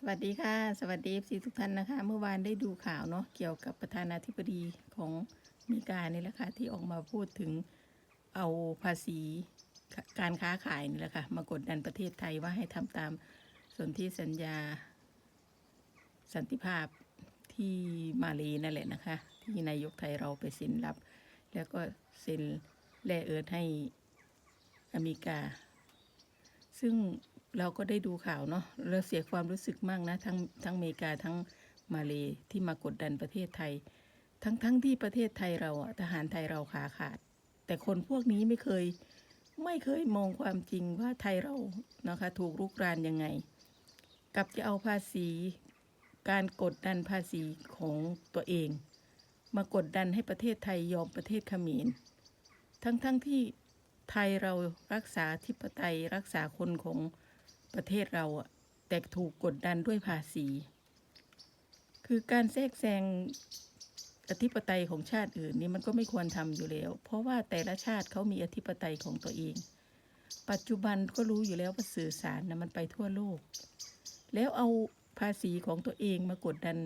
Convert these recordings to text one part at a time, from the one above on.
สวัสดีค่ะ สวัสดีซีทุกท่านนะคะ เมื่อวานได้ดูข่าวเนาะเกี่ยวกับประธานาธิบดีของอเมริกานี่แหละค่ะที่ออกมาพูดถึงเอาภาษีการค้าขายนี่แหละค่ะมากดดันประเทศไทยว่าให้ทำตามส่วนที่สัญญา สันติภาพที่มาเลนั่นแหละนะคะ ที่นายกไทยเราไปเซ็นรับ แล้วก็เซ็นแลเอิร์ดให้อเมริกา ซึ่ง เราก็ได้ดูข่าวเนาะเราเสียความรู้สึกมากนะ ทั้งทั้งอเมริกาทั้งมาเลที่มากดดันประเทศไทย ทั้งทั้งที่ประเทศไทยเราอะทหารไทยเราขาขาด แต่คนพวกนี้ไม่เคย ไม่เคยมองความจริงว่าไทยเรานะคะ ถูกรุกรานยังไง กับจะเอาภาษี การกดดันภาษีของตัวเอง มากดดันให้ประเทศไทยยอมประเทศเขมรทั้งทั้งที่ไทยเรารักษาธิปไตยรักษาคนของ ประเทศเราอะแต่ถูกกดดันด้วยภาษี คือการแทรกแซงอธิปไตยของชาติอื่นนี่มันก็ไม่ควรทำอยู่แล้ว เพราะว่าแต่ละชาติเขามีอธิปไตยของตัวเอง ปัจจุบันก็รู้อยู่แล้วว่าสื่อสารนะมันไปทั่วโลก แล้วเอาภาษีของตัวเองมากดดัน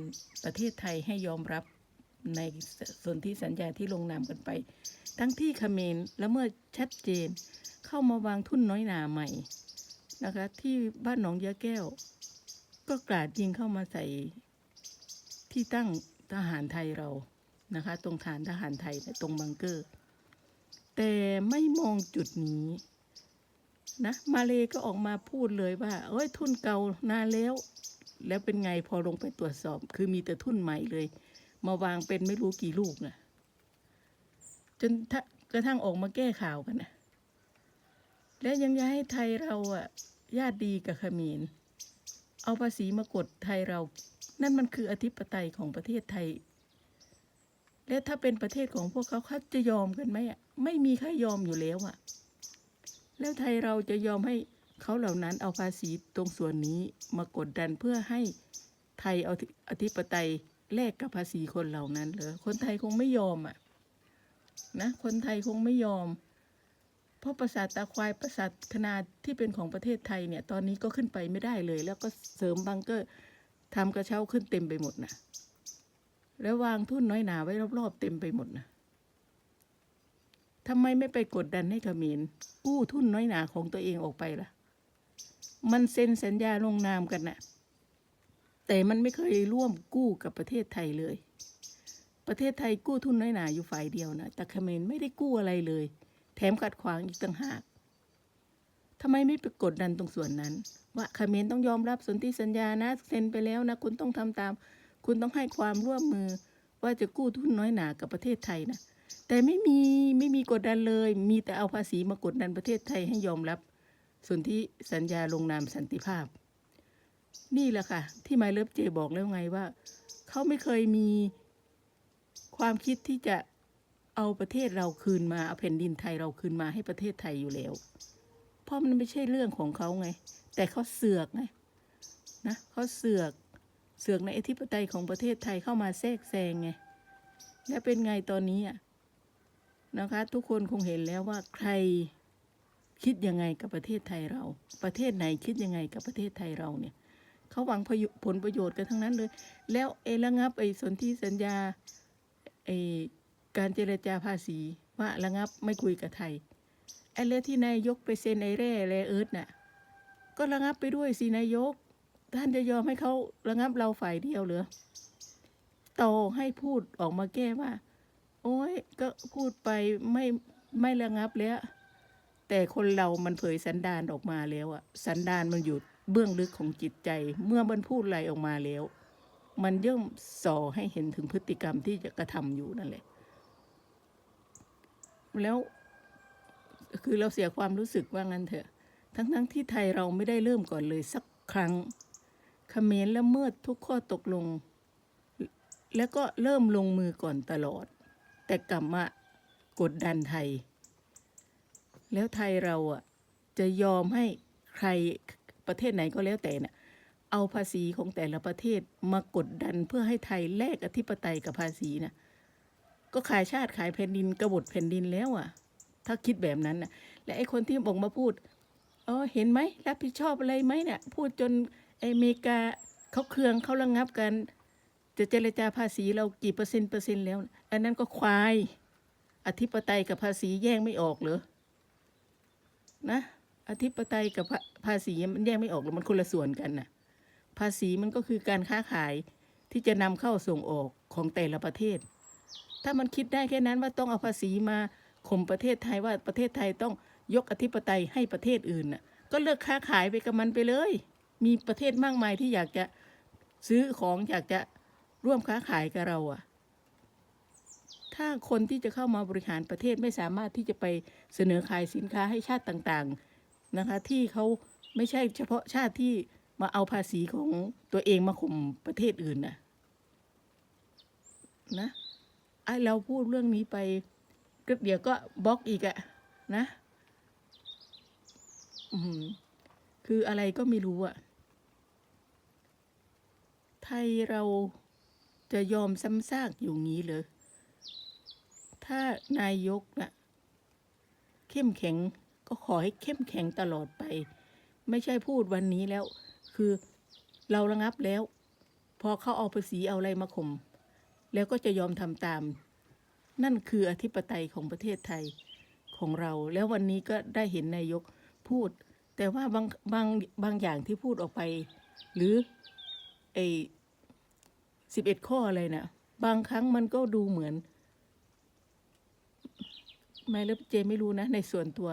ประเทศไทยให้ยอมรับในส่วนที่สัญญาที่ลงนามกันไป ทั้งที่เขมรและเมื่อชัดเจนเข้ามาวางทุนน้อยหนาใหม่ นะคะ ที่บ้านหนองยาแก้ว ก็กราดยิงเข้ามาใส่ที่ตั้งทหารไทยเรานะคะ ตรงฐานทหารไทยเนี่ยตรงบังเกอร์ แต่ไม่มองจุดนี้นะมาเลก็ออกมาพูดเลยว่า เอ้ยทุนเก่านานแล้ว แล้วเป็นไงพอลงไปตรวจสอบ คือมีแต่ทุนใหม่เลย มาวางเป็นไม่รู้กี่ลูกนะจนกระทั่งออกมาแก้ข่าวกันนะและยังจะให้ไทยเราอะ ญาติดีกับเขมรเอาภาษีมากดไทยเรา นั่นมันคืออธิปไตยของประเทศไทย และถ้าเป็นประเทศของพวกเขาเขาจะยอมกันไหมอะไม่มีใครยอมอยู่แล้วอะ แล้วไทยเราจะยอมให้เขาเหล่านั้นเอาภาษีตรงส่วนนี้มากดดันเพื่อให้ไทยเอาอธิปไตยแลกกับภาษีคนเหล่านั้นเหรอคนไทยคงไม่ยอมอะนะ คนไทยคงไม่ยอม เพราะปราสาทตาควายปราสาทคณาที่เป็นของประเทศไทยเนี่ยตอนนี้ก็ขึ้นไปไม่ได้เลย แล้วก็เสริมบังเกอร์ทำกระเช้าขึ้นเต็มไปหมดนะแล้ววางทุ่นน้อยหนาไว้รอบๆเต็มไปหมดนะทำไมไม่ไปกดดันให้เขมรกู้ทุ่นน้อยหนาของตัวเองออกไปล่ะ มันเซ็นสัญญาลงนามกันนะ่ะแต่มันไม่เคยร่วมกู้กับประเทศไทยเลย ประเทศไทยกู้ทุนน้อยหนาอยู่ฝ่ายเดียวนะ แต่เขมรไม่ได้กู้อะไรเลย แถมขัดขวางอีกต่างหากทำไมไม่ไปกดดันตรงส่วนนั้น ว่าเขมรต้องยอมรับสนธิสัญญานะเซ็นไปแล้วนะ คุณต้องทำตาม คุณต้องให้ความร่วมมือ ว่าจะกู้ทุนน้อยหนากับประเทศไทยนะแต่ไม่มีไม่มีกดดันเลย มีแต่เอาภาษีมากดดันประเทศไทยให้ยอมรับสนธิสัญญาลงนามสันติภาพ นี่แหละค่ะ ที่ไมเลิฟเจบอกแล้วไงว่า เขาไม่เคยมีความคิดที่จะ เอาประเทศเราคืนมาเอาแผ่นดินไทยเราคืนมาให้ประเทศไทยอยู่แล้ว เพราะมันไม่ใช่เรื่องของเขาไง แต่เขาเสือกไงนะเขาเสือกเสือกในอธิปไตยของประเทศไทยเข้ามาแทรกแซงไงและเป็นไงตอนนี้อะนะคะ ทุกคนคงเห็นแล้วว่าใครคิดยังไงกับประเทศไทยเรา ประเทศไหนคิดยังไงกับประเทศไทยเราเนี่ยเขาหวังผลประโยชน์กันทั้งนั้นเลย แล้วไอ้ระงับไอ้สนธิสัญญาไอ้ การเจรจาภาษีว่าระงับไม่คุยกับไทย ไอ้เรื่องที่นายกไปเซ็นไอ้แร่แรเอิร์ธน่ะ ก็ระงับไปด้วยสินายก ท่านจะยอมให้เขาระงับเราฝ่ายเดียวเหรอต่อให้พูดออกมาแก้ว่า โอ้ยก็พูดไปไม่ไม่ระงับแล้วแต่คนเรามันเผยสันดานออกมาแล้วอะสันดานมันอยู่เบื้องลึกของจิตใจ เมื่อมันพูดอะไรออกมาแล้ว มันย่อมส่อให้เห็นถึงพฤติกรรมที่จะกระทำอยู่นั่นแหละ แล้วคือเราเสียความรู้สึกว่างั้นเถอะ ทั้งๆทที่ไทยเราไม่ได้เริ่มก่อนเลยสักครั้งเขมรละเมิดทุกข้อตกลง แล้วก็เริ่มลงมือก่อนตลอด แต่กลับมากดดันไทย แล้วไทยเราอะจะยอมให้ใครประเทศไหนก็แล้วแต่เน่ะเอาภาษีของแต่ละประเทศมากดดันเพื่อให้ไทยแลกอธิปไตยกับภาษีนะ ก็ขายชาติขายแผ่นดินกบฏแผ่นดินแล้วอะ ถ้าคิดแบบนั้นน่ะ และไอ้คนที่บอกมาพูดเออเห็นไหมรับผิดชอบอะไรไหมเนี่ยพูดจนอเมริกาเขาเคืองเขาระงับกัน จะเจรจาภาษีเรากี่เปอร์เซ็นต์เปอร์เซ็นต์แล้ว อันนั้นก็ควาย อธิปไตยกับภาษีแยกไม่ออกเหรอนะ อธิปไตยกับภาษีมันแยกไม่ออกหรอมันคนละส่วนกันน่ะ ภาษีมันก็คือการค้าขายที่จะนำเข้าส่งออกของแต่ละประเทศ ถ้ามันคิดได้แค่นั้นว่าต้องเอาภาษีมาข่มประเทศไทยว่าประเทศไทยต้องยกอธิปไตยให้ประเทศอื่นน่ะ ก็เลิกค้าขายไปกับมันไปเลย มีประเทศมากมายที่อยากจะซื้อของอยากจะร่วมค้าขายกับเราอะถ้าคนที่จะเข้ามาบริหารประเทศไม่สามารถที่จะไปเสนอขายสินค้าให้ชาติต่างๆนะคะ ที่เขาไม่ใช่เฉพาะชาติที่มาเอาภาษีของตัวเองมาข่มประเทศอื่นน่ะนะ ไอเราพูดเรื่องนี้ไปก็เดี๋ยวก็บล็อกอีกอะนะอืมคืออะไรก็ไม่รู้อะไทยเราจะยอมซ้ำซากอยู่งี้เลยถ้านายกนะ่ะเข้มแข็งก็ขอให้เข้มแข็งตลอดไป ไม่ใช่พูดวันนี้แล้ว คือเราระงับแล้ว พอเขาเอาภาษีเอาอะไรมาข่ม แล้วก็จะยอมทำตาม นั่นคืออธิปไตยของประเทศไทยของเรา แล้ววันนี้ก็ได้เห็นนายกพูด แต่ว่าบางบางบางอย่างที่พูดออกไป หรือไอสิบเอ็ดข้ออะไรนะ่ะ บางครั้งมันก็ดูเหมือนไม่แล้วเจไม่รู้นะ ในส่วนตัว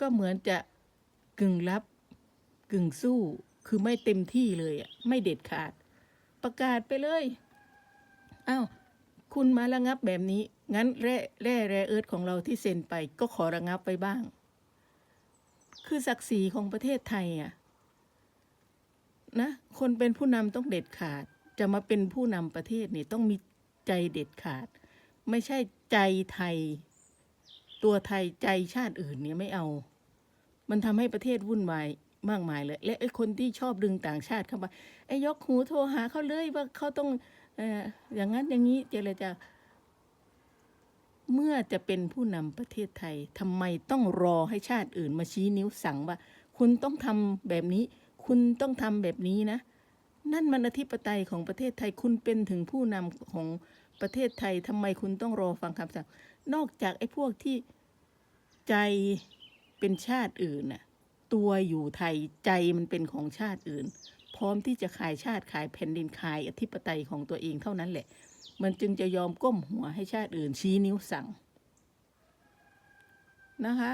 ก็เหมือนจะกึ่งรับกึ่งสู้ คือไม่เต็มที่เลยอะไม่เด็ดขาด ประกาศไปเลย อ้าวคุณมาระงับแบบนี้ งั้นแร่แร่แร่เอิร์ธของเราที่เซ็นไปก็ขอระงับไปบ้าง คือศักดิ์ศรีของประเทศไทยอะนะ คนเป็นผู้นำต้องเด็ดขาด จะมาเป็นผู้นำประเทศเนี่ยต้องมีใจเด็ดขาด ไม่ใช่ใจไทย ตัวไทยใจชาติอื่นเนี่ยไม่เอา มันทำให้ประเทศวุ่นวายมากมายเลย และไอ้คนที่ชอบดึงต่างชาติเข้ามาไอ้ยกหูโทรหาเขาเลยว่าเขาต้อง อย่างนั้นอย่างนี้เจรจาเมื่อจะเป็นผู้นำประเทศไทยทำไมต้องรอให้ชาติอื่นมาชี้นิ้วสั่งว่า คุณต้องทำแบบนี้ คุณต้องทำแบบนี้นะ นั่นมันอธิปไตยของประเทศไทยคุณเป็นถึงผู้นำของประเทศไทยทำไมคุณต้องรอฟังคำสั่ง นอกจากไอ้พวกที่ใจเป็นชาติอื่นน่ะ ตัวอยู่ไทยใจมันเป็นของชาติอื่น ร้อมที่จะขายชาติขายแผ่นดินขายอธิปไตยของตัวเองเท่านั้นแหละ มันจึงจะยอมก้มหัวให้ชาติอื่นชี้นิ้วสั่งนะคะ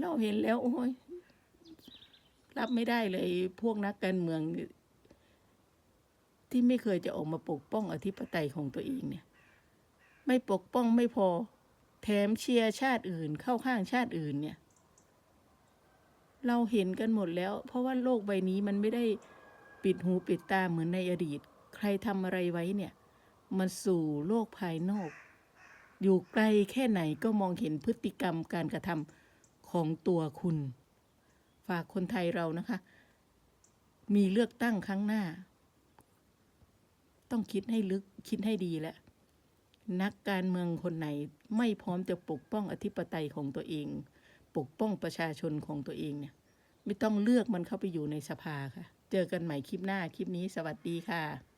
เราเห็นแล้วโอ้ยรับไม่ได้เลยพวกนักการเมือง ที่ไม่เคยจะออกมาปกป้องอธิปไตยของตัวเองเนี่ย ไม่ปกป้องไม่พอ แถมเชียร์ชาติอื่น เข้าข้างชาติอื่นเนี่ย เราเห็นกันหมดแล้ว เพราะว่าโลกใบนี้มันไม่ได้ ปิดหูปิดตาเหมือนในอดีต ใครทำอะไรไว้เนี่ย มันสู่โลกภายนอก อยู่ไกลแค่ไหนก็มองเห็นพฤติกรรมการกระทำของตัวคุณ ฝากคนไทยเรานะคะ มีเลือกตั้งครั้งหน้า ต้องคิดให้ลึกคิดให้ดีแล้วนักการเมืองคนไหนไม่พร้อมจะปกป้องอธิปไตยของตัวเอง ปกป้องประชาชนของตัวเองเนี่ย ไม่ต้องเลือกมันเข้าไปอยู่ในสภาค่ะ เจอกันใหม่คลิปหน้า คลิปนี้สวัสดีค่ะ